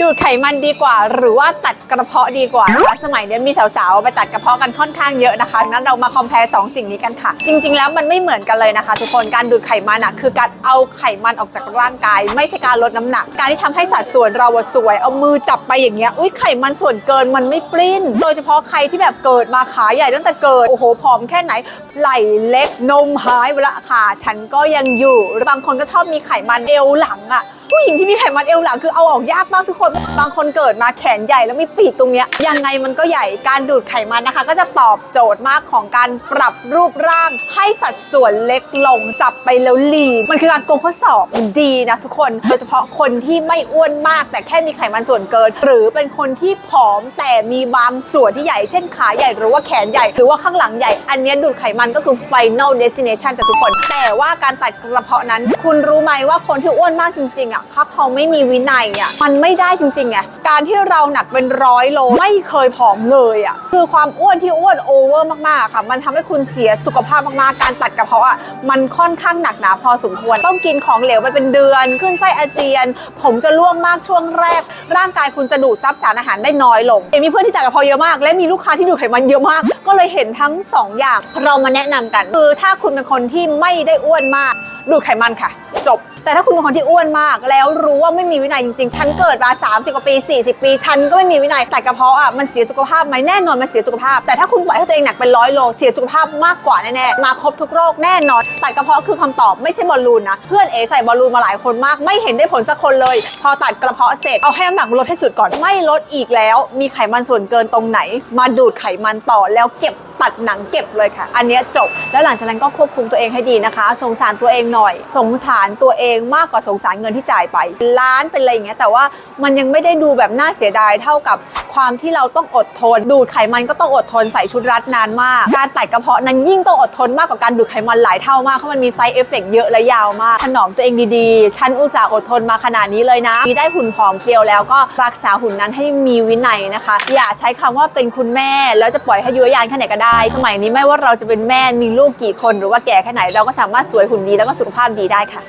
ดูดไขมันดีกว่า หรือว่าตัดกระเพาะดีกว่านะคะสมัยนี้มีสาวๆไปตัดกระเพาะกันค่อนข้างเยอะนะคะงั้นเรามาคอมเพลสองสิ่งนี้กันค่ะ จริง ๆ แล้วมันไม่เหมือนกันเลยนะคะ ทุกคนการดูดไขมันอะคือการเอาไขมันออกจากร่างกาย ไม่ใช่การลดน้ำหนัก การที่ทำให้สัดส่วนเราสวย เอามือจับไปอย่างเงี้ยอุ้ยไขมันส่วนเกินมันไม่ปลิ้น โดยเฉพาะใครที่แบบเกิดมาขาใหญ่ตั้งแต่เกิดโอ้โหผอมแค่ไหน ไหล่เล็กนมหายไปละขาฉันก็ยังอยู่บางคนก็ชอบมีไขมันเอวหลังอะ ผู้หญิงที่มีไขมันเอวหลังคือเอาออกยากมากทุกคน บางคนเกิดมาแขนใหญ่แล้วมีปีกตรงเนี้ยยังไงมันก็ใหญ่การดูดไขมันนะคะ ก็จะตอบโจทย์มากของการปรับรูปร่าง ให้สัดส่วนเล็กลงจับไปแล้วลีนมันคือการโกงข้อสอบดีนะทุกคนโดยเฉพาะคนที่ไม่อ้วนมาก แต่แค่มีไขมันส่วนเกิน หรือเป็นคนที่ผอมแต่มีบางส่วนที่ใหญ่ เช่นขาใหญ่หรือว่าแขนใหญ่ หรือว่าข้างหลังใหญ่ อันนี้ดูดไขมันก็คือ final destination จากทุกคน แต่ว่าการตัดกระเพาะนั้น คุณรู้ไหมว่าคนที่อ้วนมากจริงๆอะถ้าเขาไม่มีวินัยอะมันไม่ได้จริงๆไงการที่เราหนักเป็นร้อยโลไม่เคยผอมเลยอะคือความอ้วนที่อ้วนโอเวอร์มากๆค่ะ มันทำให้คุณเสียสุขภาพมากๆการตัดกระเพาะอะมันค่อนข้างหนักหนาพอสมควร ต้องกินของเหลวไปเป็นเดือน ขึ้นไส้อาเจียน ผมจะร่วงมากช่วงแรก ร่างกายคุณจะดูดซับสารอาหารได้น้อยลงเอมีเพื่อนที่ตัดกระเพาะเยอะมาก และมีลูกค้าที่ดูดไขมันเยอะมาก ก็เลยเห็นทั้งสองอย่างเรามาแนะนำกัน คือถ้าคุณเป็นคนที่ไม่ได้อ้วนมากดูดไขมันค่ะ จบ แต่ถ้าคุณเป็นคนที่อ้วนมากแล้วรู้ว่าไม่มีวินัยจริงๆ ฉันเกิดมา 30 กว่าปี 40 ปี ฉันก็ไม่มีวินัยแต่กระเพาะอะมันเสียสุขภาพไหมแน่นอนมันเสียสุขภาพ แต่ถ้าคุณปล่อยให้ตัวเองหนักเป็นร้อยโลเสียสุขภาพมากกว่าแน่ๆมาครบทุกโรคแน่นอนแต่กระเพาะคือคำตอบไม่ใช่บอลลูนนะเพื่อนเอใส่บอลลูนมาหลายคนมากไม่เห็นได้ผลสักคนเลย พอตัดกระเพาะเสร็จเอาให้น้ำหนักลดให้สุดก่อนไม่ลดอีกแล้ว มีไขมันส่วนเกินตรงไหน มาดูดไขมันต่อแล้วเก็บ ตัดหนังเก็บเลยค่ะ อันนี้จบ แล้วหลังจากนั้นก็ควบคุมตัวเองให้ดีนะคะ สงสารตัวเองหน่อย สงสารตัวเองมากกว่าสงสารเงินที่จ่ายไป ล้านเป็นอะไรอย่างเงี้ย แต่ว่ามันยังไม่ได้ดูแบบน่าเสียดายเท่ากับ ความที่เราต้องอดทน ดูดไขมันก็ต้องอดทนใส่ชุดรัดนานมาก การตัดกระเพาะนั้นยิ่งต้องอดทนมากกว่าการดูดไขมันหลายเท่ามากเพราะมันมีไซด์เอฟเฟกต์เยอะและยาวมากถนอมตัวเองดีๆ ฉันอุตส่าห์อดทนมาขนาดนี้เลยนะมีได้หุ่นผอมเพรียวแล้วก็รักษาหุ่นนั้นให้มีวินัยนะคะ อย่าใช้คำว่าเป็นคุณแม่ แล้วจะปล่อยให้ยุยยานแค่ไหนก็ได้ สมัยนี้ไม่ว่าเราจะเป็นแม่มีลูกกี่คนหรือว่าแก่แค่ไหนเราก็สามารถสวยหุ่นดีแล้วก็สุขภาพดีได้ค่ะ